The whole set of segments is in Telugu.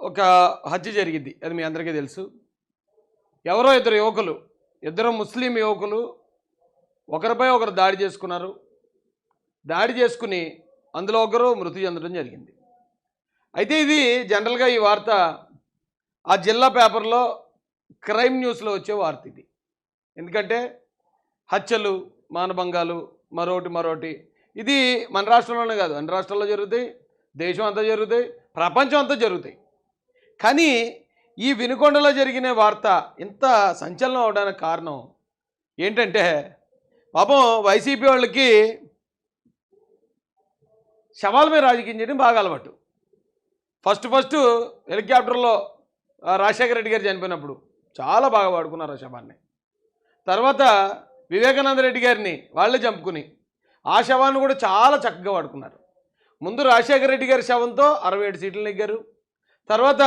ఒక హత్య జరిగింది. అది మీ అందరికీ తెలుసు. ఎవరో ఇద్దరు యువకులు ఇద్దరు ముస్లిం యువకులు ఒకరిపై ఒకరు దాడి చేసుకున్నారు. దాడి చేసుకుని అందులో ఒకరు మృతి చెందడం జరిగింది. అయితే ఇది జనరల్గా ఈ వార్త ఆ జిల్లా పేపర్లో క్రైమ్ న్యూస్లో వచ్చే వార్త ఇది. ఎందుకంటే హత్యలు మానభంగాలు మరోటి మరోటి. ఇది మన రాష్ట్రంలోనే కాదు. అన్ని రాష్ట్రాల్లో జరుగుతాయి. దేశం అంతా జరుగుతాయి. ప్రపంచం అంతా జరుగుతాయి. కానీ ఈ వినుకొండలో జరిగిన వార్త ఇంత సంచలనం అవడానికి కారణం ఏంటంటే పాపం వైసీపీ వాళ్ళకి శవాల మీద రాజకీయం చేయడం బాగా అలవాటు. ఫస్ట్ ఫస్ట్ హెలికాప్టర్లో రాజశేఖర రెడ్డి గారు చనిపోయినప్పుడు చాలా బాగా వాడుకున్నారు ఆ శవాన్ని. తర్వాత వివేకానంద రెడ్డి గారిని వాళ్ళే చంపుకుని ఆ శవాన్ని కూడా చాలా చక్కగా వాడుకున్నారు. ముందు రాజశేఖర రెడ్డి గారి శవంతో అరవై ఏడు సీట్లు నెగ్గారు. తర్వాత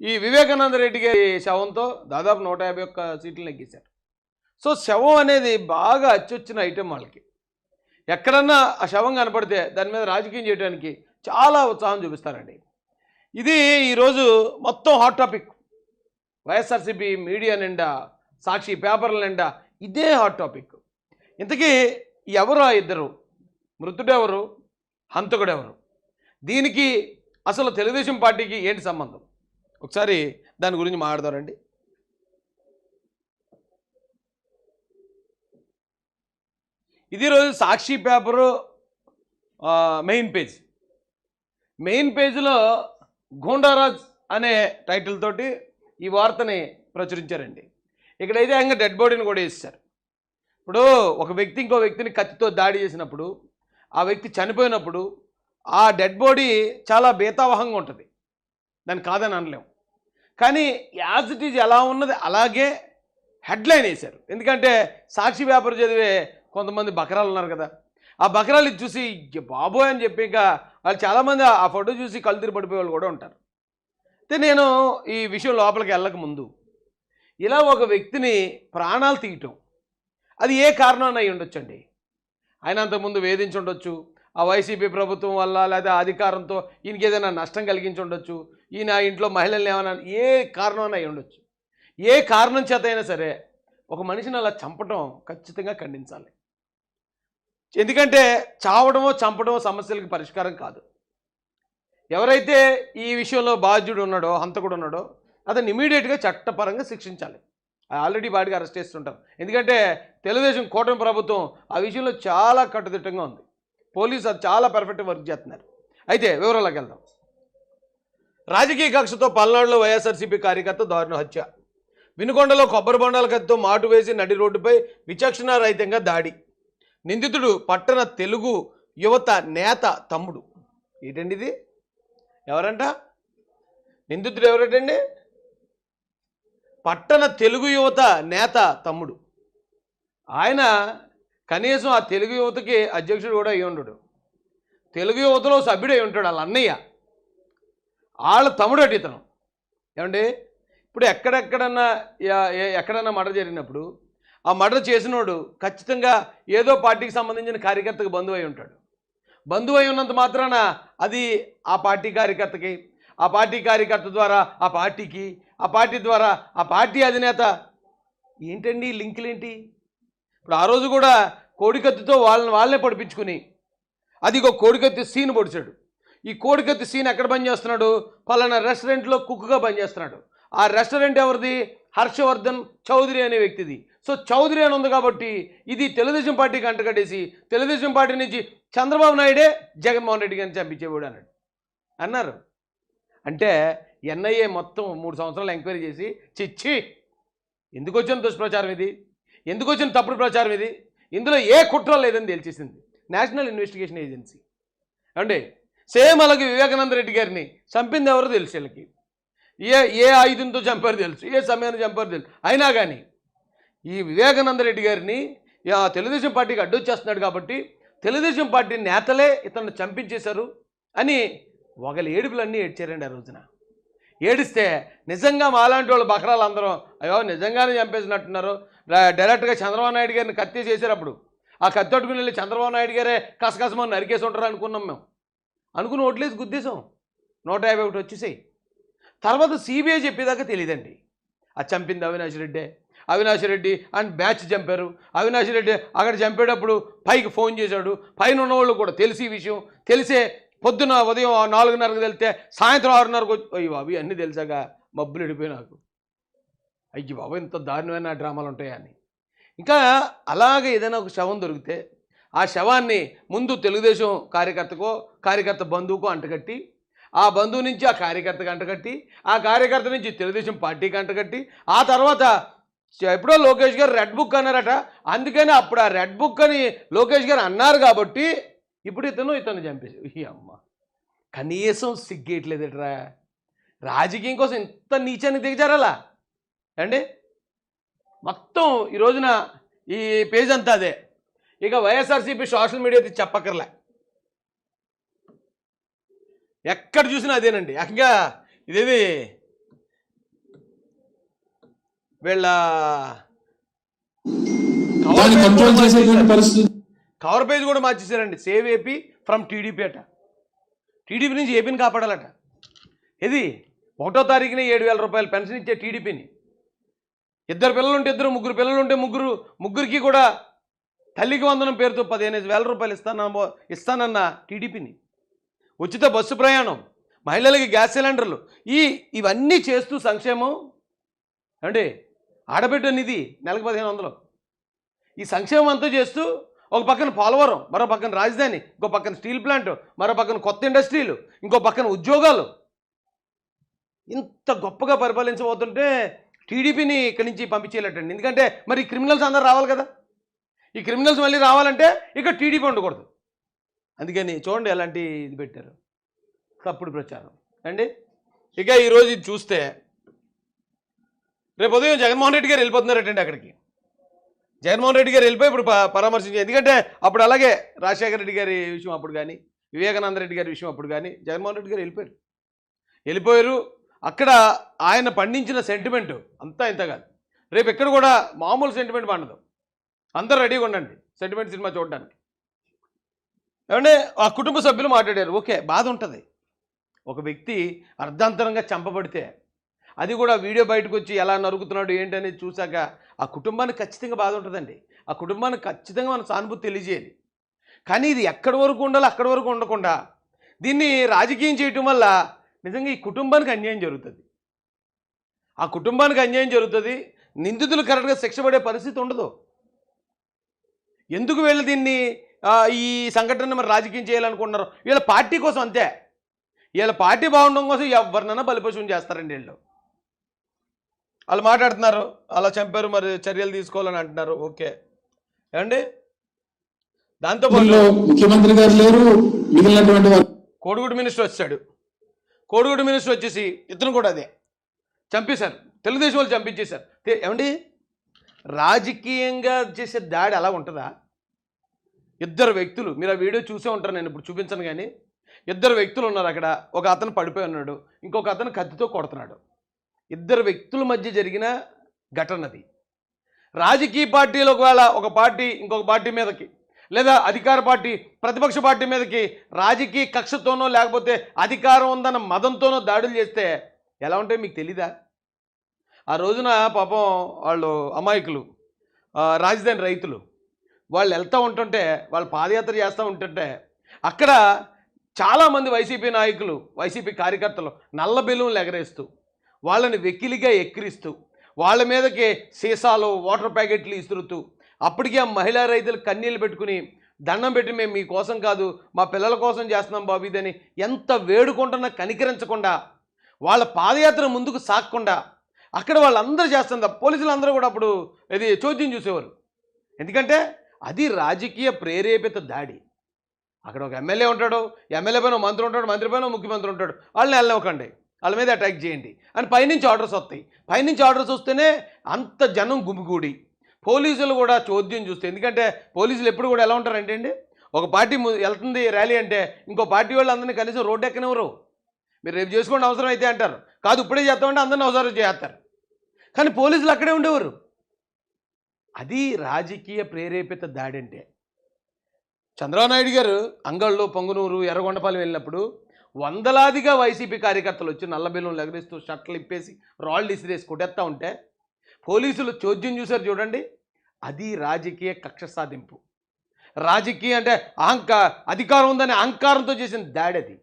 ఈ వివేకానంద రెడ్డి గారి శవంతో దాదాపు నూట యాభై ఒక్క సీట్లు నెగ్గేశారు. సో శవం అనేది బాగా అచ్చొచ్చిన ఐటెం వాళ్ళకి. ఎక్కడన్నా ఆ శవం కనపడితే దాని మీద రాజకీయం చేయడానికి చాలా ఉత్సాహం చూపిస్తారండి. ఇది ఈరోజు మొత్తం హాట్ టాపిక్ వైఎస్ఆర్సీపీ మీడియా నిండా సాక్షి పేపర్ల నిండా ఇదే హాట్ టాపిక్ ఇంతకీ ఎవరు ఆ ఇద్దరు? మృతుడెవరు? హంతకుడెవరు? దీనికి అసలు తెలుగుదేశం పార్టీకి ఏంటి సంబంధం? ఒకసారి దాని గురించి మాట్లాడదారండి ఇది రోజు Sakshi paper main page. Main పేజీలో గూండారాజ్ అనే టైటిల్ తోటి ఈ వార్తని ప్రచురించారండి. ఇక్కడైతే ఇంకా డెడ్ బాడీని కూడా వేస్తారు ఇప్పుడు ఒక వ్యక్తి ఇంకో వ్యక్తిని కత్తితో దాడి చేసినప్పుడు ఆ వ్యక్తి చనిపోయినప్పుడు ఆ డెడ్ బాడీ చాలా బేతావహంగా ఉంటుంది. దాన్ని కాదని అనలేము కానీ యాజ్ ఇట్ ఈజ్ ఎలా ఉన్నది అలాగే హెడ్లైన్ వేశారు. ఎందుకంటే సాక్షి వ్యాపారం చదివే కొంతమంది బకరాలు ఉన్నారు కదా. ఆ బకరాలు చూసి బాబోయ్ అని చెప్పి ఇంకా వాళ్ళు చాలామంది ఆ ఫోటో చూసి కళ్ళు తిరిగి పడిపోయే వాళ్ళు కూడా ఉంటారు. అయితే నేను ఈ విషయం లోపలికి వెళ్ళక ముందు ఇలా ఒక వ్యక్తిని ప్రాణాలు తీయటం అది ఏ కారణం అయి ఉండొచ్చండి ఆయన అంతకుముందు వేధించి ఉండొచ్చు ఆ వైసీపీ ప్రభుత్వం వల్ల లేదా అధికారంతో ఈయనకి ఏదైనా నష్టం కలిగించి ఉండొచ్చు ఈయన ఇంట్లో మహిళల్ని ఏమైనా ఏ కారణం అయి ఉండొచ్చు. ఏ కారణం చేత అయినా సరే ఒక మనిషిని అలా చంపటం ఖచ్చితంగా ఖండించాలి. ఎందుకంటే చావడమో చంపడమో సమస్యలకు పరిష్కారం కాదు. ఎవరైతే ఈ విషయంలో బాధ్యుడు ఉన్నాడో హంతకుడు ఉన్నాడో అతను ఇమీడియట్గా చట్టపరంగా శిక్షించాలి. ఆల్రెడీ బాడీగా అరెస్ట్ చేస్తుంటారు ఎందుకంటే తెలుగుదేశం కూటమి ప్రభుత్వం ఆ విషయంలో చాలా కట్టుదిట్టంగా ఉంది. పోలీసు అది చాలా పర్ఫెక్ట్ వర్క్ చేస్తున్నారు. అయితే వివరాలకు వెళ్దాం. రాజకీయ కక్షతో పల్నాడులో వైఎస్ఆర్సీపీ కార్యకర్త దారుణ హత్య. వినుకొండలో కొబ్బరి బొండాల కత్తితో మాటు వేసి నడి రోడ్డుపై విచక్షణారహితంగా దాడి. నిందితుడు పట్టణ తెలుగు యువత నేత తమ్ముడు. ఏంటండి ఇది ఎవరంట? నిందితుడు ఎవరటండి? పట్టణ తెలుగు యువత నేత తమ్ముడు. ఆయన కనీసం ఆ తెలుగు యువతకి అధ్యక్షుడు కూడా అయి ఉండడు. తెలుగు యువతలో సభ్యుడు అయి ఉంటాడు వాళ్ళ అన్నయ్య. వాళ్ళ తమ్ముడు అటు ఇతను. ఏమండి? ఇప్పుడు ఎక్కడెక్కడన్నా ఎక్కడన్నా మర్డర్ జరిగినప్పుడు ఆ మర్డర్ చేసినోడు ఖచ్చితంగా ఏదో పార్టీకి సంబంధించిన కార్యకర్తకు బంధువు అయి ఉంటాడు. బంధువు అయి ఉన్నంత మాత్రాన అది ఆ పార్టీ కార్యకర్తకి ఆ పార్టీ కార్యకర్త ద్వారా ఆ పార్టీకి ఆ పార్టీ ద్వారా ఆ పార్టీ అధినేత ఏంటండి లింకులేంటి? ఇప్పుడు ఆ రోజు కూడా కోడికత్తితో వాళ్ళని వాళ్ళనే పడిపించుకుని అది ఒక కోడికత్తి సీన్ పొడిచాడు. ఈ కోడికత్తి సీన్ ఎక్కడ పనిచేస్తున్నాడు పలానా రెస్టారెంట్లో కుక్గా పనిచేస్తున్నాడు ఆ రెస్టారెంట్ ఎవరిది? హర్షవర్ధన్ చౌదరి అనే వ్యక్తిది. సో చౌదరి అని ఉంది కాబట్టి ఇది తెలుగుదేశం పార్టీకి అంటగట్టేసి తెలుగుదేశం పార్టీ నుంచి చంద్రబాబు నాయుడే జగన్మోహన్ రెడ్డి గారిని చంపించేవాడు అన్నాడు. అన్నారు. అంటే ఎన్ఐఏ మొత్తం మూడు సంవత్సరాలు ఎంక్వైరీ చేసి చిచ్చి ఎందుకు వచ్చిన దుష్ప్రచారం ఇది? ఎందుకు వచ్చిన తప్పుడు ప్రచారం ఇది? ఇందులో ఏ కుట్ర లేదని తేల్చేసింది. నేషనల్ ఇన్వెస్టిగేషన్ ఏజెన్సీ అండి సేమ్ అలాగే వివేకానంద రెడ్డి గారిని చంపింది ఎవరో తెలుసు వీళ్ళకి. ఏ ఏ ఆయుధంతో చంపారు తెలుసు ఏ సమయాన్ని చంపారు తెలుసు. అయినా కానీ ఈ వివేకానంద రెడ్డి గారిని ఆ తెలుగుదేశం పార్టీకి అడ్డొచ్చేస్తున్నాడు కాబట్టి తెలుగుదేశం పార్టీ నేతలే ఇతను చంపించేశారు అని ఒకళ్ళు ఏడుపులన్నీ ఏడ్చారండి ఆ రోజున. ఏడిస్తే నిజంగా మాలాంటి వాళ్ళు బకరాలు అందరం అయ్యో నిజంగానే చంపేసినట్టున్నారు. డైరెక్ట్గా చంద్రబాబు నాయుడు గారిని కత్తి చేశారు అప్పుడు. ఆ కత్తి పట్టుకుని వెళ్ళి చంద్రబాబు నాయుడు గారే కసకసమని నరికేసి ఉంటారు అనుకున్నాం మేము. అనుకుని ఓట్లేసి గుద్దేశాం. నూట యాభై ఒకటి వచ్చేసాయి. తర్వాత సిబిఐ చెప్పేదాకా తెలియదండి అది చంపింది అవినాష్ రెడ్డి. అవినాష్ రెడ్డి అండ్ బ్యాచ్ చంపారు. అవినాష్ రెడ్డి అక్కడ చంపేటప్పుడు పైకి ఫోన్ చేశాడు. పైన ఉన్నవాళ్ళు కూడా తెలిసి ఈ విషయం. తెలిసే పొద్దున ఉదయం నాలుగున్నరకు వెళ్తే సాయంత్రం ఆరున్నరకు వచ్చి అయ్యి అన్నీ తెలిసాక మబ్బులు ఎడిపోయి నాకు. అయ్యి బాబు ఇంత దారుణమైన డ్రామాలు ఉంటాయని ఇంకా అలాగే ఏదైనా ఒక శవం దొరికితే ఆ శవాన్ని ముందు తెలుగుదేశం కార్యకర్తకో కార్యకర్త బంధువుకో అంటగట్టి ఆ బంధువు నుంచి ఆ కార్యకర్తకు అంటగట్టి ఆ కార్యకర్త నుంచి తెలుగుదేశం పార్టీకి అంటగట్టి ఆ తర్వాత ఎప్పుడో లోకేష్ గారు రెడ్ బుక్ అన్నారట. అందుకని అప్పుడు ఆ రెడ్ బుక్ అని లోకేష్ గారు అన్నారు కాబట్టి ఇప్పుడు ఇతను ఇతను చంపేసి ఈ అమ్మ. కనీసం సిగ్గేయట్లేదట్రా. రాజకీయం కోసం ఇంత నీచాన్ని దిగజారాలా? అండి మొత్తం ఈ రోజున ఈ పేజ్ అంతా అదే. ఇక వైఎస్ఆర్సీపీ సోషల్ మీడియా చెప్పక్కర్లే. ఎక్కడ చూసినా అదేనండి. ఇంకా ఇదేది? వీళ్ళ కవర్ పేజ్ కూడా మార్చేశారండి. సేవ్ ఏపీ ఫ్రమ్ టీడీపీ అట. టీడీపీ నుంచి ఏపీని కాపాడాలట. ఇది ఒకటో తారీఖున ఏడు వేల రూపాయలు పెన్షన్ ఇచ్చే టీడీపీని. ఇద్దరు పిల్లలు ఉంటే ఇద్దరు ముగ్గురు పిల్లలు ఉంటే ముగ్గురు ముగ్గురికి కూడా తల్లికి వందనం పేరుతో పదిహేను వేల రూపాయలు ఇస్తానో ఇస్తానన్న టీడీపీని. ఉచిత బస్సు ప్రయాణం మహిళలకి గ్యాస్ సిలిండర్లు ఈ ఇవన్నీ చేస్తూ సంక్షేమం. అంటే ఆడబిడ్డ నిధి నెలకు పదిహేను వందలు. ఈ సంక్షేమం అంతా చేస్తూ ఒక పక్కన పోలవరం మరో పక్కన రాజధాని ఇంకో పక్కన స్టీల్ ప్లాంట్ మరో పక్కన కొత్త ఇండస్ట్రీలు ఇంకో పక్కన ఉద్యోగాలు. ఇంత గొప్పగా పరిపాలించబోతుంటే టీడీపీని ఇక్కడి నుంచి పంపించేయాలటండి. ఎందుకంటే మరి క్రిమినల్స్ అందరు రావాలి కదా. ఈ క్రిమినల్స్ మళ్ళీ రావాలంటే ఇక టీడీపీ ఉండకూడదు. అందుకని చూడండి ఎలాంటి ఇది పెట్టారు. తప్పుడు ప్రచారం. అండి? ఇక ఈరోజు ఇది చూస్తే రేపు ఉదయం జగన్మోహన్ రెడ్డి గారు వెళ్ళిపోతున్నారటండి అక్కడికి. జగన్మోహన్ రెడ్డి గారు వెళ్ళిపోయి ఇప్పుడు ప- పరామర్శించి ఎందుకంటే అప్పుడు అలాగే రాజశేఖర రెడ్డి గారి విషయం అప్పుడు కానీ వివేకానంద రెడ్డి గారి విషయం అప్పుడు కానీ జగన్మోహన్ రెడ్డి గారు వెళ్ళిపోయారు. వెళ్ళిపోయారు అక్కడ ఆయన పండించిన సెంటిమెంట్ అంతా ఇంత కాదు. రేపు ఎక్కడ కూడా మామూలు సెంటిమెంట్ పండదు అందరు రెడీగా ఉండండి. సెంటిమెంట్ సినిమా చూడడానికి. ఏమంటే ఆ కుటుంబ సభ్యులు మాట్లాడారు. ఓకే బాధ ఉంటుంది. ఒక వ్యక్తి అర్ధాంతరంగా చంపబడితే అది కూడా వీడియో బయటకు వచ్చి ఎలా నరుకుతున్నాడు ఏంటనేది చూశాక ఆ కుటుంబానికి ఖచ్చితంగా బాధ ఉంటుందండి. ఆ కుటుంబానికి ఖచ్చితంగా మన సానుభూతి తెలియజేయాలి. కానీ ఇది ఎక్కడి వరకు ఉండాలి అక్కడి వరకు ఉండకుండా దీన్ని రాజకీయం చేయటం వల్ల నిజంగా ఈ కుటుంబానికి అన్యాయం జరుగుతుంది. ఆ కుటుంబానికి అన్యాయం జరుగుతుంది నిందితులు కరెక్ట్గా శిక్ష పడే పరిస్థితి ఉండదు. ఎందుకు వీళ్ళు దీన్ని ఈ సంఘటన మరి రాజకీయం చేయాలనుకుంటున్నారు? వీళ్ళ పార్టీ కోసం అంతే. వీళ్ళ పార్టీ బాగుండడం కోసం ఎవరినైనా బలిపశువుని చేస్తారండి వీళ్ళు. వాళ్ళు మాట్లాడుతున్నారు అలా చంపారు మరి చర్యలు తీసుకోవాలని అంటున్నారు. ఓకే. ఏమండి? దీనిలో ముఖ్యమంత్రి గారు లేరు మిగిలినటువంటి కోడిగుడు మినిస్టర్ వచ్చాడు. కోడిగూడు మినిస్టర్ వచ్చేసి ఇతను కూడా అదే. చంపేశారు. తెలుగుదేశం వాళ్ళు చంపించేశారు. ఏమండి? రాజకీయంగా చేసే దాడి అలా ఉంటుందా? ఇద్దరు వ్యక్తులు మీరు ఆ వీడియో చూసే ఉంటారు నేను ఇప్పుడు చూపించను కానీ ఇద్దరు వ్యక్తులు ఉన్నారు అక్కడ. ఒక అతను పడిపోయి ఉన్నాడు. ఇంకొక అతను కత్తితో కొడుతున్నాడు. ఇద్దరు వ్యక్తుల మధ్య జరిగిన ఘటన అది రాజకీయ పార్టీలు ఒకవేళ ఒక పార్టీ ఇంకొక పార్టీ మీదకి లేదా అధికార పార్టీ ప్రతిపక్ష పార్టీ మీదకి రాజకీయ కక్షతోనో లేకపోతే అధికారం ఉందన్న మదంతోనో దాడులు చేస్తే ఎలా ఉంటాయి మీకు తెలీదా? ఆ రోజున పాపం వాళ్ళు అమాయకులు రాజధాని రైతులు వాళ్ళు వెళ్తూ ఉంటుంటే వాళ్ళు పాదయాత్ర చేస్తూ ఉంటుంటే అక్కడ చాలామంది వైసీపీ నాయకులు వైసీపీ కార్యకర్తలు నల్ల బెలూన్లు ఎగరేస్తూ వాళ్ళని వెకిలిగా ఎక్కిరిస్తూ వాళ్ళ మీదకి సీసాలు వాటర్ ప్యాకెట్లు ఇస్తురుతూ అప్పటికే ఆ మహిళా రైతులు కన్నీళ్ళు పెట్టుకుని దండం పెట్టి మేము మీకోసం కాదు మా పిల్లల కోసం చేస్తున్నాం బాబు ఇదని ఎంత వేడుకుంటున్నా కనికరించకుండా వాళ్ళ పాదయాత్ర ముందుకు సాగకుండా అక్కడ వాళ్ళందరూ చేస్తుందా పోలీసులు అందరూ కూడా అప్పుడు ఇది చోద్యం చూసేవారు. ఎందుకంటే అది రాజకీయ ప్రేరేపిత దాడి. అక్కడ ఒక ఎమ్మెల్యే ఉంటాడు ఎమ్మెల్యే పైన మంత్రి ఉంటాడు మంత్రి పైన ముఖ్యమంత్రి ఉంటాడు. వాళ్ళని వెళ్ళనివ్వకండి వాళ్ళ మీద అటాక్ చేయండి అని పైనుంచి ఆర్డర్స్ వస్తాయి. పైనుంచి ఆర్డర్స్ వస్తేనే అంత జనం గుమిగూడి పోలీసులు కూడా చోద్యం చూస్తే ఎందుకంటే పోలీసులు ఎప్పుడు కూడా ఎలా ఉంటారంటే అండి ఒక పార్టీ వెళ్తుంది ర్యాలీ అంటే ఇంకో పార్టీ వాళ్ళు అందరినీ కనీసం రోడ్డు ఎక్కనివ్వరు. మీరు రేపు చేసుకోండి అవసరం అయితే అంటారు. కాదు ఇప్పుడే చేస్తామంటే అందరిని అవసరం చేస్తారు. కానీ పోలీసులు అక్కడే ఉండేవారు. అది రాజకీయ ప్రేరేపిత దాడి అంటే చంద్రబాబు నాయుడు గారు అంగళ్ళు పొంగునూరు ఎర్రగొండపాలెం వెళ్ళినప్పుడు వందలాదిగా వైసీపీ కార్యకర్తలు వచ్చి నల్ల బెలూన్లు ఎగరేస్తూ షర్ట్లు ఇప్పేసి రాళ్ళు ఇసిరేసి కొట్టేస్తూ ఉంటే పోలీసులు చోద్యం చూశారు చూడండి. అది రాజకీయ కక్ష సాధింపు. రాజకీయ అంటే అహంకా అధికారం ఉందనే అహంకారంతో చేసిన దాడి అది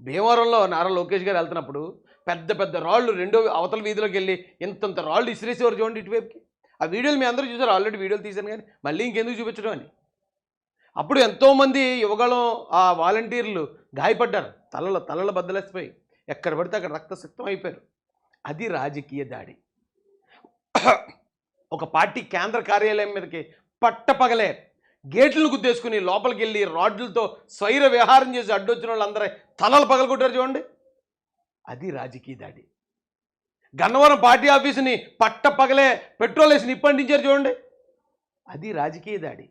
భీమవరంలో నారా లోకేష్ గారు వెళ్తున్నప్పుడు పెద్ద పెద్ద రాళ్ళు రెండో అవతల వీధిలోకి వెళ్ళి ఇంతంత రాళ్ళు ఇసిరేసేవారు చూడండి ఇటువైపుకి. ఆ వీడియోలు మీ అందరూ చూసారు. ఆల్రెడీ వీడియోలు తీశాను కానీ మళ్ళీ ఇంకెందుకు చూపించడం అని. అప్పుడు ఎంతోమంది యువగళం ఆ వాలంటీర్లు గాయపడ్డారు. తలలో తలలు బద్దలేసిపోయి. ఎక్కడ పడితే అక్కడ రక్తసిక్తం అయిపోయారు. అది రాజకీయ దాడి. ఒక పార్టీ కేంద్ర కార్యాలయం మీదకి పట్టపగలే. గేట్లను గుద్దేసుకుని లోపలికి వెళ్ళి రాడ్లతో స్వైర విహారం చేసి అడ్డొచ్చిన వాళ్ళందరూ తలలు పగలగొట్టారు చూడండి. అది రాజకీయ దాడి. గన్నవరం పార్టీ ఆఫీసుని పట్టపగలే పెట్రోల్ వేసి నిప్పంటించారు చూడండి. అది రాజకీయ దాడి.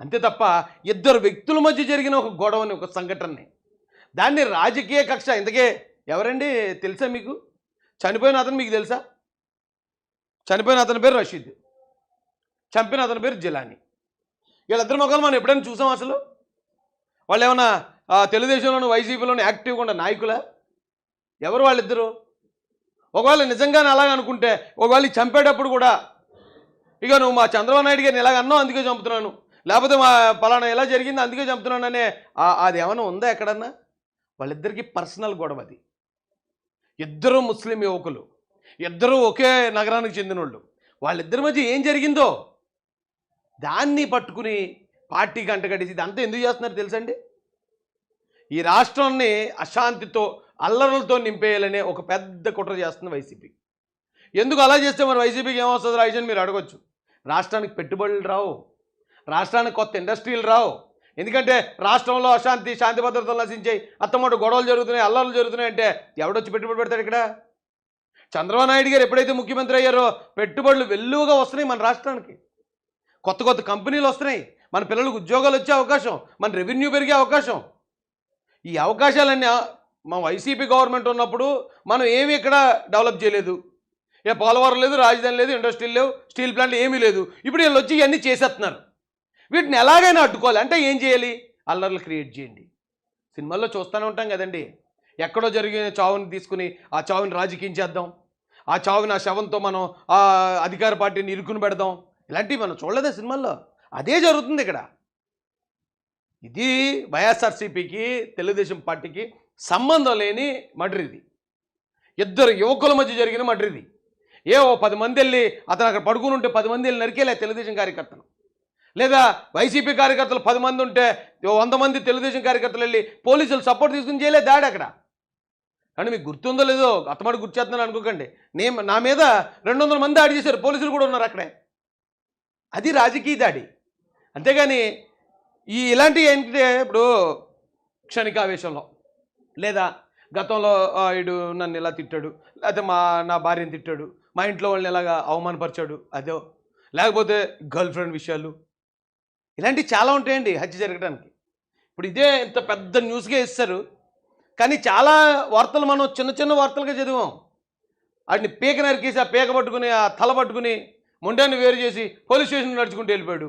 అంతే తప్ప ఇద్దరు వ్యక్తుల మధ్య జరిగిన ఒక గొడవని ఒక సంఘటనని. దాన్ని రాజకీయ కక్ష ఇంతకే ఎవరండి తెలుసా మీకు? చనిపోయిన అతను మీకు తెలుసా? చనిపోయిన అతని పేరు రషీద్. చంపిన అతని పేరు జిలానీ. వీళ్ళిద్దరు మొక్కలు మనం ఎప్పుడైనా చూసాం అసలు? వాళ్ళు ఏమన్నా ఆ, తెలుగుదేశంలోను వైసీపీలోను యాక్టివ్గా ఉన్న నాయకులా? ఎవరు వాళ్ళిద్దరు? ఒకవేళ నిజంగానే అలాగ అనుకుంటే ఒకవేళ చంపేటప్పుడు కూడా ఇక నువ్వు మా చంద్రబాబు నాయుడు గారిని ఇలాగ అన్నావు అందుకే చంపుతున్నాను. లేకపోతే మా పలానా ఎలా జరిగింది అందుకే చంపుతున్నాను అనే అది ఏమైనా ఉందా ఎక్కడన్నా? వాళ్ళిద్దరికీ పర్సనల్ గొడవ అది. ఇద్దరు ముస్లిం యువకులు. ఇద్దరూ ఒకే నగరానికి చెందిన వాళ్ళు వాళ్ళిద్దరి మధ్య ఏం జరిగిందో దాన్ని పట్టుకుని పార్టీ గంటగడిసి ఇదంతా ఎందుకు చేస్తున్నారు తెలుసండి? ఈ రాష్ట్రాన్ని అశాంతితో అల్లరలతో నింపేయాలనే ఒక పెద్ద కుట్ర చేస్తుంది వైసీపీ. ఎందుకు అలా చేస్తే మరి వైసీపీకి ఏమొస్తుంది రాజన్ మీరు అడగచ్చు. రాష్ట్రానికి పెట్టుబడులు రావు. రాష్ట్రానికి కొత్త ఇండస్ట్రీలు రావు. ఎందుకంటే రాష్ట్రంలో అశాంతి శాంతి భద్రతలు నశించాయి. అత్తమాట గొడవలు జరుగుతున్నాయి అల్లర్లు జరుగుతున్నాయి అంటే ఎవడొచ్చి పెట్టుబడి పెడతాడు ఇక్కడ? చంద్రబాబు నాయుడు గారు ఎప్పుడైతే ముఖ్యమంత్రి అయ్యారో పెట్టుబడులు వెల్లువగా వస్తున్నాయి మన రాష్ట్రానికి. కొత్త కొత్త కంపెనీలు వస్తున్నాయి. మన పిల్లలకు ఉద్యోగాలు వచ్చే అవకాశం మన రెవెన్యూ పెరిగే అవకాశం. ఈ అవకాశాలన్నీ మా వైసీపీ గవర్నమెంట్ ఉన్నప్పుడు మనం ఏమీ ఇక్కడ డెవలప్ చేయలేదు. ఏ పోలవరం లేదు రాజధాని లేదు ఇండస్ట్రీలు లేవు స్టీల్ ప్లాంట్ ఏమీ లేదు. ఇప్పుడు వీళ్ళు వచ్చి ఇవన్నీ చేసేస్తున్నారు. వీటిని ఎలాగైనా అడ్డుకోవాలి. అంటే ఏం చేయాలి? అల్లర్లు క్రియేట్ చేయండి. సినిమాల్లో చూస్తూనే ఉంటాం కదండి. ఎక్కడో జరిగిన చావుని తీసుకుని ఆ చావుని రాజకీయం చేద్దాం. ఆ చావుని ఆ శవంతో మనం ఆ అధికార పార్టీని ఇరుకుని పెడదాం. ఇలాంటివి మనం చూడలేదా సినిమాల్లో? అదే జరుగుతుంది ఇక్కడ. ఇది వైఎస్ఆర్సీపీకి తెలుగుదేశం పార్టీకి సంబంధం లేని మర్డర్ ఇది. ఇద్దరు యువకుల మధ్య జరిగిన మర్డర్ ఇది. ఏ ఓ పది మంది వెళ్ళి అతను అక్కడ పడుకుని ఉంటే పది మంది వెళ్ళి నరికేలే తెలుగుదేశం కార్యకర్తలు. లేదా వైసీపీ కార్యకర్తలు పది మంది ఉంటే వంద మంది తెలుగుదేశం కార్యకర్తలు వెళ్ళి పోలీసులు సపోర్ట్ తీసుకుని చేయలే దాడి అక్కడ. కానీ మీకు గుర్తుందో లేదో అత్తమాట గుర్తు చేస్తున్నాను అనుకోకండి. నేను నా మీద రెండు వందల మంది దాడి చేశారు. పోలీసులు కూడా ఉన్నారు అక్కడే. అది రాజకీయ దాడి. అంతేగాని ఈ ఇలాంటివి ఏంటంటే ఇప్పుడు క్షణికావేశంలో లేదా గతంలో ఆయుడు నన్ను ఇలా తిట్టాడు లేకపోతే మా నా భార్యని తిట్టాడు మా ఇంట్లో వాళ్ళని ఇలాగా అవమానపరిచాడు అదో లేకపోతే గర్ల్ ఫ్రెండ్ విషయాలు. ఇలాంటివి చాలా ఉంటాయండి హత్య జరగడానికి. ఇప్పుడు ఇదే ఇంత పెద్ద న్యూస్గా ఇస్తారు. కానీ చాలా వార్తలు మనం చిన్న చిన్న వార్తలుగా చదివాం. వాటిని పీక నరికేసి ఆ పీక పట్టుకుని ఆ తల పట్టుకుని మొండాన్ని వేరు చేసి పోలీస్ స్టేషన్ నడుచుకుంటూ వెళ్ళిపోయాడు.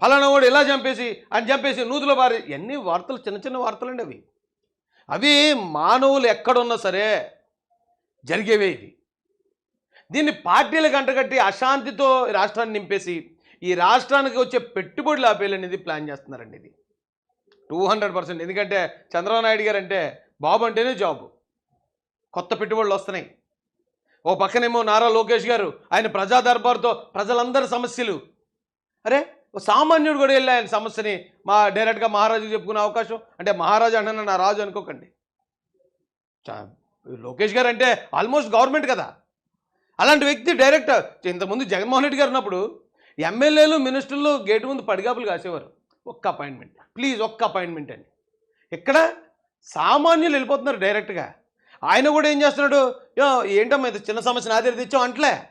ఫలానా వాడు ఇలా చంపేసి అని చంపేసి నూతులో పారి ఇవన్నీ వార్తలు చిన్న చిన్న వార్తలండి అవి. అవి మానవులు ఎక్కడున్నా సరే జరిగేవే ఇవి. దీన్ని పార్టీలు గంటగట్టి అశాంతితో రాష్ట్రాన్ని నింపేసి ఈ రాష్ట్రానికి వచ్చే పెట్టుబడులు ఆపేయాలనేది ప్లాన్ చేస్తున్నారండి ఇది. Two hundred percent. ఎందుకంటే చంద్రబాబు నాయుడు గారు అంటే బాబు అంటేనే జాబు. కొత్త పెట్టుబడులు వస్తున్నాయి. ఓ పక్కనేమో నారా లోకేష్ గారు ఆయన ప్రజా దర్బార్తో ప్రజలందరి సమస్యలు. అరే సామాన్యుడు కూడా వెళ్ళి ఆయన సమస్యని మా డైరెక్ట్గా మహారాజుకి చెప్పుకునే అవకాశం. అంటే మహారాజు అంటే నా రాజు అనుకోకండి. లోకేష్ గారు అంటే ఆల్మోస్ట్ గవర్నమెంట్ కదా. అలాంటి వ్యక్తి డైరెక్ట్ ఇంతకుముందు జగన్మోహన్ రెడ్డి గారు ఉన్నప్పుడు ఎమ్మెల్యేలు మినిస్టర్లు గేటు ముందు పడిగాపులు కాసేవారు. ఒక్క అపాయింట్మెంట్. ప్లీజ్ ఒక్క అపాయింట్మెంట్ అని ఇక్కడ సామాన్యులు వెళ్ళిపోతున్నారు డైరెక్ట్గా. ఆయన కూడా ఏం చేస్తున్నాడు? "యో, ఏంటమ్మా ఇది చిన్న సమస్య నా దగ్గర తెచ్చాం అంటలే.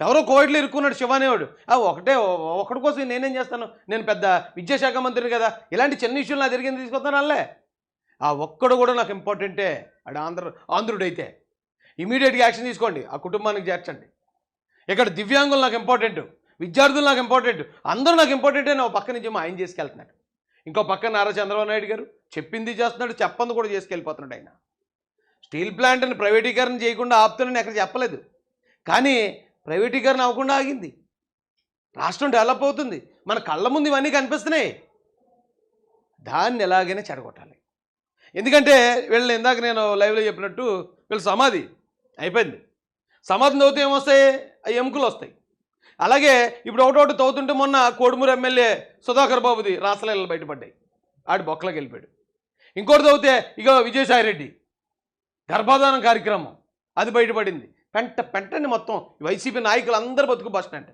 ఎవరో కోవిడ్లో ఇరుక్కున్నాడు శివానేవాడు ఒకటే ఒకటి కోసం నేనేం చేస్తాను? నేను పెద్ద విద్యాశాఖ మంత్రిని కదా. ఇలాంటి చిన్న ఇష్యూలు నా దగ్గర తీసుకొస్తాను అల్లే ఆ ఒక్కడు కూడా నాకు ఇంపార్టెంటే అడు ఆంధ్ర ఆంధ్రుడైతే. ఇమీడియట్గా యాక్షన్ తీసుకోండి. ఆ కుటుంబానికి చేర్చండి. ఇక్కడ దివ్యాంగులు నాకు ఇంపార్టెంట్. విద్యార్థులు నాకు ఇంపార్టెంట్ అందరూ నాకు ఇంపార్టెంట్ అని ఒక పక్క నుంచి ఆయన చేసుకెళ్తున్నాడు. ఇంకో పక్క నారా చంద్రబాబు నాయుడు గారు చెప్పింది చేస్తున్నాడు చెప్పంది కూడా చేసుకెళ్ళిపోతున్నాడు ఆయన. స్టీల్ ప్లాంట్ని ప్రైవేటీకరణ చేయకుండా ఆపుతున్నాను ఎక్కడ చెప్పలేదు. కానీ ప్రైవేటీకరణ అవ్వకుండా ఆగింది. రాష్ట్రం డెవలప్ అవుతుంది. మన కళ్ళ ముందు ఇవన్నీ కనిపిస్తున్నాయి. దాన్ని ఎలాగైనా చెడగొట్టాలి. ఎందుకంటే వీళ్ళని ఇందాక నేను లైవ్లో చెప్పినట్టు వీళ్ళు సమాధి అయిపోయింది. సమాధి తవ్వుతూ ఏమొస్తాయి? అవి ఎముకలు వస్తాయి. అలాగే ఇప్పుడు ఒకటోటి తవ్వుతుంటే మొన్న కోడుమూరు ఎమ్మెల్యే సుధాకర్ బాబుది రాసలీలలు బయటపడ్డాయి. ఆడి బొక్కలోకి వెళ్ళిపోయాడు. ఇంకోటి తవ్వుతే ఇక విజయసాయిరెడ్డి గర్భాధానం కార్యక్రమం అది బయటపడింది. పెంట పెంటని మొత్తం వైసీపీ నాయకులు అందరూ బతుకు బస్ స్టాండ్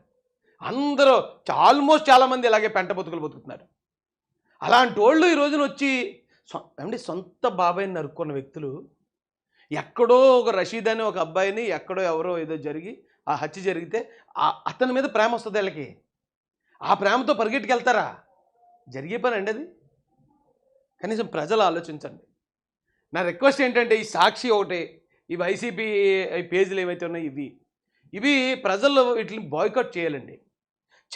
అందరూ ఆల్మోస్ట్ చాలామంది ఇలాగే పెంట బతుకులు బతుకుతున్నారు. అలాంటి వాళ్ళు ఈ రోజున వచ్చి సొ- ఏమండి సొంత బాబాయ్ని నరుక్కున్న వ్యక్తులు ఎక్కడో ఒక రషీద్ అనే ఒక అబ్బాయిని ఎక్కడో ఎవరో ఏదో జరిగి ఆ హత్య జరిగితే ఆ అతని మీద ప్రేమ వస్తుంది వీళ్ళకి. ఆ ప్రేమతో పరిగెట్టుకెళ్తారా? జరిగే పని అండి అది. కనీసం ప్రజలు ఆలోచించండి. నా రిక్వెస్ట్ ఏంటంటే ఈ సాక్షి ఒకటి ఈ వైసీపీ పేజీలు ఏవైతే ఉన్నాయో ఇవి. ఇవి ప్రజలు వీటిని బాయ్కట్ చేయాలండి.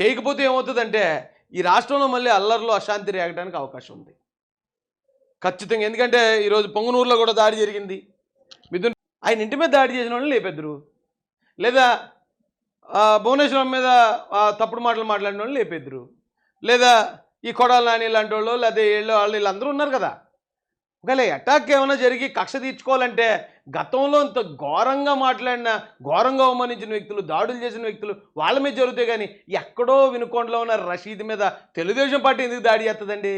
చేయకపోతే ఏమవుతుందంటే ఈ రాష్ట్రంలో మళ్ళీ అల్లర్లో అశాంతి రేగడానికి అవకాశం ఉంది. ఖచ్చితంగా. ఎందుకంటే ఈరోజు పొంగునూరులో కూడా దాడి జరిగింది. మిథున్ ఆయన ఇంటి మీద దాడి చేసిన వాళ్ళని లేపెద్దరు. లేదా భువనేశ్వరం మీద తప్పుడు మాటలు మాట్లాడిన వాళ్ళు లేపెద్దరు. లేదా ఈ కొడాల నాని ఇలాంటి వాళ్ళు లేదా వీళ్ళు వాళ్ళు వీళ్ళందరూ ఉన్నారు కదా. ఒకవేళ అటాక్ ఏమైనా జరిగి కక్ష తీర్చుకోవాలంటే గతంలో ఇంత ఘోరంగా మాట్లాడిన ఘోరంగా అవమానించిన వ్యక్తులు దాడులు చేసిన వ్యక్తులు వాళ్ళ మీద జరుగుతాయి కానీ ఎక్కడో వినుకొండలో ఉన్న రషీద్ మీద తెలుగుదేశం పార్టీ ఎందుకు దాడి చేస్తుందండి?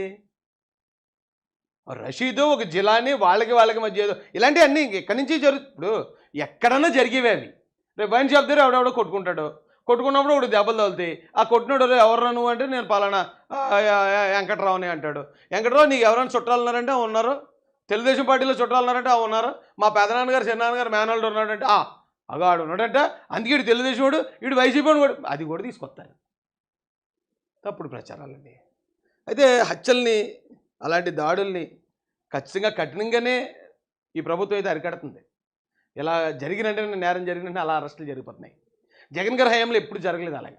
రషీదు ఒక జిలాని వాళ్ళకి వాళ్ళకి మధ్య ఏదో ఇలాంటివన్నీ ఎక్కడి నుంచి జరుగు ఇప్పుడు ఎక్కడన్నా జరిగేవి అవి. రేపు వైన్ షాప్ దగ్గర ఎవడెవడో కొట్టుకుంటాడు. కొట్టుకున్నప్పుడు ఒకటి దెబ్బలు తగులుతాయి. ఆ కొట్టినోడు ఎవరు నువ్వు? అంటే నేను పలానా ఆ, ఆ, వెంకట్రావుని అంటాడు. వెంకట్రావు నీకు ఎవరైనా చుట్టాలన్నారంటే ఉన్నారు? తెలుగుదేశం పార్టీలో చుట్టాలన్నారంటే "ఆ, ఉన్నారు? మా పెదనాన్నగారు చిన్నాన్నగారు మేనల్డ్ ఉన్నాడంటే ఆ అగాడు ఉన్నాడంటే అందుకే ఇటు తెలుగుదేశం వాడు ఇటు వైసీపీ వాడు. అది కూడా తీసుకొస్తారు. తప్పుడు ప్రచారాలండి. అయితే హత్యల్ని అలాంటి దాడుల్ని ఖచ్చితంగా కఠినంగానే ఈ ప్రభుత్వం అయితే అరికడుతుంది. ఇలా జరిగినంటే నేరం జరిగినంటే అలా అరెస్టులు జరిగిపోతున్నాయి. జగన్ గారి హయాంలో ఎప్పుడు జరగలేదు అలాగే.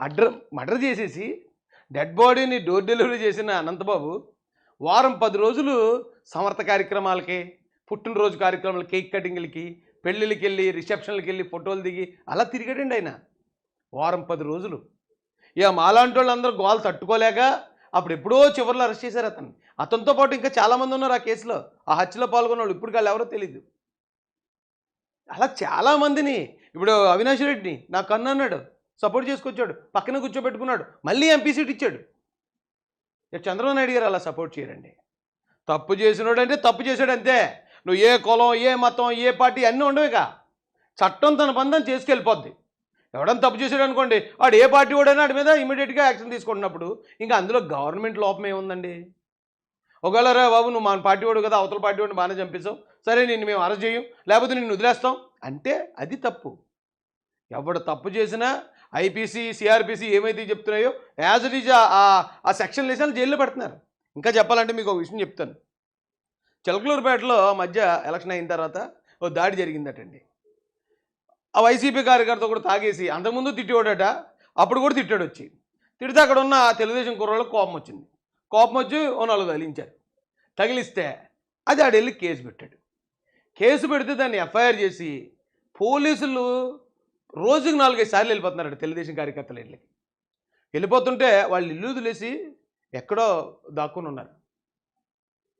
అడ్ర మర్డర్ చేసేసి డెడ్ బాడీని డోర్ డెలివరీ చేసిన అనంతబాబు వారం పది రోజులు సమర్థ కార్యక్రమాలకి పుట్టినరోజు కార్యక్రమాలు కేక్ కటింగ్లకి పెళ్ళిళ్ళకి వెళ్ళి రిసెప్షన్లకి వెళ్ళి ఫోటోలు దిగి అలా తిరిగాడండి ఆయన. వారం పది రోజులు. ఇక మాలాంటి వాళ్ళందరూ గోలు తట్టుకోలేక అప్పుడు ఎప్పుడో చివరిలో అరెస్ట్ చేశారు అతన్ని. అతనితో పాటు ఇంకా చాలామంది ఉన్నారు ఆ కేసులో. ఆ హత్యలో పాల్గొన్న వాళ్ళు ఇప్పుడు వాళ్ళు ఎవరో తెలియదు అలా చాలామందిని. ఇప్పుడు అవినాష్ రెడ్డిని నా కన్ను అన్నాడు. సపోర్ట్ చేసుకొచ్చాడు. పక్కన కూర్చోబెట్టుకున్నాడు. మళ్ళీ ఎంపీ సీట్ ఇచ్చాడు. చంద్రబాబు నాయుడు గారు అలా సపోర్ట్ చేయరండి. తప్పు చేసినాడు అంటే తప్పు చేశాడు అంతే. నువ్వు ఏ కులం ఏ మతం ఏ పార్టీ అన్నీ ఉండవుగా చట్టం తన బంధం చేసుకెళ్ళిపోద్ది. ఎవడన్నా తప్పు చేశాడు అనుకోండి వాడు ఏ పార్టీ వాడైనా వాడి మీద ఇమీడియట్గా యాక్షన్ తీసుకుంటున్నప్పుడు ఇంకా అందులో గవర్నమెంట్ లోపం ఏముందండి? ఒకవేళ రా బాబు నువ్వు మన పార్టీ వాడు కదా అవతల పార్టీ వాడిని బాగానే చంపేశావు. సరే నిన్ను మేము అరెస్ట్ చేయం. లేకపోతే నిన్ను వదిలేస్తాం. అంటే అది తప్పు. ఎవడు తప్పు చేసినా ఐపీసీ సిఆర్పిసి ఏమైతే చెప్తున్నాయో యాజ్ ఇట్ ఈజ్ ఆ సెక్షన్ వేసి జైల్లో పెడుతున్నారు. ఇంకా చెప్పాలంటే మీకు ఒక విషయం చెప్తాను. చిలకలూరుపేటలో మధ్య ఎలక్షన్ అయిన తర్వాత ఓ దాడి జరిగిందటండి. ఆ వైసీపీ కార్యకర్త కూడా తాగేసి అంతకుముందు తిట్టేవాడట అప్పుడు కూడా తిట్టాడు వచ్చి. తిడితే అక్కడ ఉన్న తెలుగుదేశం కుర్రోళ్ళకి కోపం వచ్చింది. కోపం వచ్చి ఓ నాలుగు తగిలించారు తగిలిస్తే అది ఆడు వెళ్ళి కేసు పెట్టాడు. కేసు పెడితే దాన్ని ఎఫ్ఐఆర్ చేసి పోలీసులు రోజుకు నాలుగైదు సార్లు వెళ్ళిపోతున్నారట తెలుగుదేశం కార్యకర్తలు ఇళ్ళకి వెళ్ళిపోతుంటే వాళ్ళు ఇల్లు వదిలేసి ఎక్కడో దాక్కుని ఉన్నారు.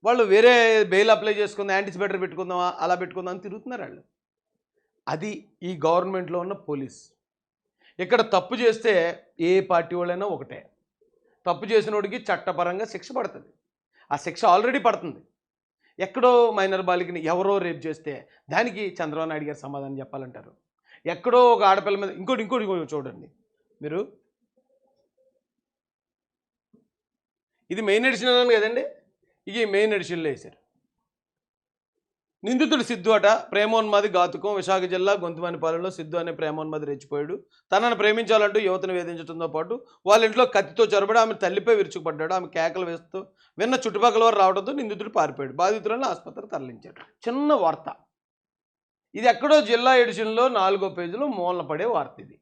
వాళ్ళు వేరే బెయిల్ అప్లై చేసుకుందాం యాంటిసిపేటర్ పెట్టుకుందామా అలా పెట్టుకుందాం అని తిరుగుతున్నారు వాళ్ళు. అది ఈ గవర్నమెంట్లో ఉన్న పోలీస్. ఇక్కడ తప్పు చేస్తే ఏ పార్టీ వాళ్ళైనా ఒకటే. తప్పు చేసినోడికి చట్టపరంగా శిక్ష పడుతుంది. ఆ శిక్ష ఆల్రెడీ పడుతుంది. ఎక్కడో మైనర్ బాలికని ఎవరో రేపు చేస్తే దానికి చంద్రబాబు నాయుడు గారు సమాధానం చెప్పాలంటారు. ఎక్కడో ఒక ఆడపిల్ల మీద ఇంకోటి ఇంకోటి ఇంకోటి చూడండి. మీరు ఇది మెయిన్ ఎడిషన్ అన్నాను కదండి. ఇది మెయిన్ ఎడిషన్లో వేశారు. నిందితుడు సిద్ధు అట. ప్రేమోన్మాది ఘాతుకం. విశాఖ జిల్లా గొంతుమనిపాలెంలో సిద్ధు అనే ప్రేమోన్మాది రెచ్చిపోయాడు. తనను ప్రేమించాలంటూ యువతను వేధించడంతో పాటు వాళ్ళ ఇంట్లో కత్తితో చొరబడి ఆమె తల్లిపై విరుచుకుపడ్డాడు. ఆమె కేకలు వేస్తూ విన్న చుట్టుపక్కల వారు రావడంతో నిందితుడు పారిపోయాడు. బాధితులను ఆసుపత్రికి తరలించాడు. చిన్న వార్త. ఇది ఎక్కడో జిల్లా ఎడిషన్లో నాలుగో పేజీలో మూలన పడే వార్త ఇది.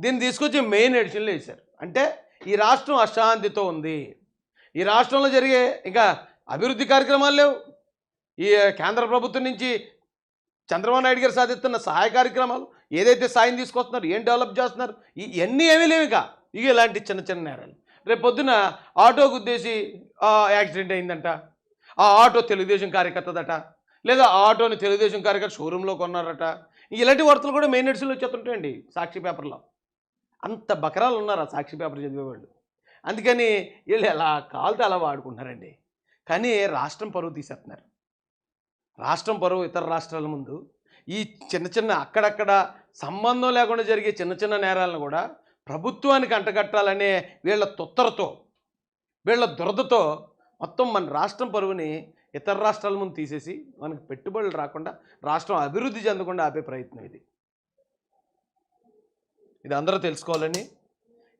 దీన్ని తీసుకొచ్చి మెయిన్ ఎడిషన్లో వేశారు. అంటే ఈ రాష్ట్రం అశాంతితో ఉంది. ఈ రాష్ట్రంలో జరిగే ఇంకా అభివృద్ధి కార్యక్రమాలు లేవు. ఈ కేంద్ర ప్రభుత్వం నుంచి చంద్రబాబు నాయుడు గారు సాధిస్తున్న సహాయ కార్యక్రమాలు ఏదైతే సాయం తీసుకొస్తున్నారు ఏం డెవలప్ చేస్తున్నారు ఇవన్నీ ఏమీ లేవు ఇక. ఇక ఇలాంటి చిన్న చిన్న నేరాలు. రేపు పొద్దున ఆటోకు ఉద్దేశి యాక్సిడెంట్ అయిందంట. ఆ ఆటో తెలుగుదేశం కార్యకర్తదట. లేదా ఆ ఆటోని తెలుగుదేశం కార్యకర్త షోరూంలో కొన్నారట. ఇలాంటి వార్తలు కూడా మెయిన్ ఎడిషన్లో వచ్చేస్తుంటాయండి సాక్షి పేపర్లో. అంత బకరాలు ఉన్నారు ఆ సాక్షి పేపర్ చదివేవాళ్ళు. అందుకని వీళ్ళు ఎలా కాలితే అలా వాడుకుంటున్నారండి. కానీ రాష్ట్రం పరువు తీసేస్తున్నారు. రాష్ట్రం పరువు ఇతర రాష్ట్రాల ముందు. ఈ చిన్న చిన్న అక్కడక్కడ సంబంధం లేకుండా జరిగే చిన్న చిన్న నేరాలను కూడా ప్రభుత్వానికి అంటగట్టాలనే వీళ్ళ తొత్తరతో వీళ్ళ దురదతో మొత్తం మన రాష్ట్రం పరువుని ఇతర రాష్ట్రాల ముందు తీసేసి మనకు పెట్టుబడులు రాకుండా రాష్ట్రం అభివృద్ధి చెందకుండా ఆపే ప్రయత్నం ఇది. ఇది అందరూ తెలుసుకోవాలని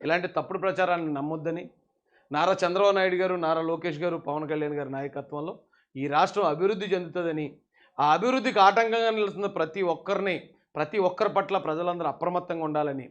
ఇలాంటి తప్పుడు ప్రచారాన్ని నమ్మొద్దని నారా చంద్రబాబు నాయుడు గారు నారా లోకేష్ గారు పవన్ కళ్యాణ్ గారి నాయకత్వంలో ఈ రాష్ట్రం అభివృద్ధి చెందుతుందని ఆ అభివృద్ధికి ఆటంకంగా నిలుస్తున్న ప్రతి ఒక్కరిని ప్రతి ఒక్కరి పట్ల ప్రజలందరూ అప్రమత్తంగా ఉండాలని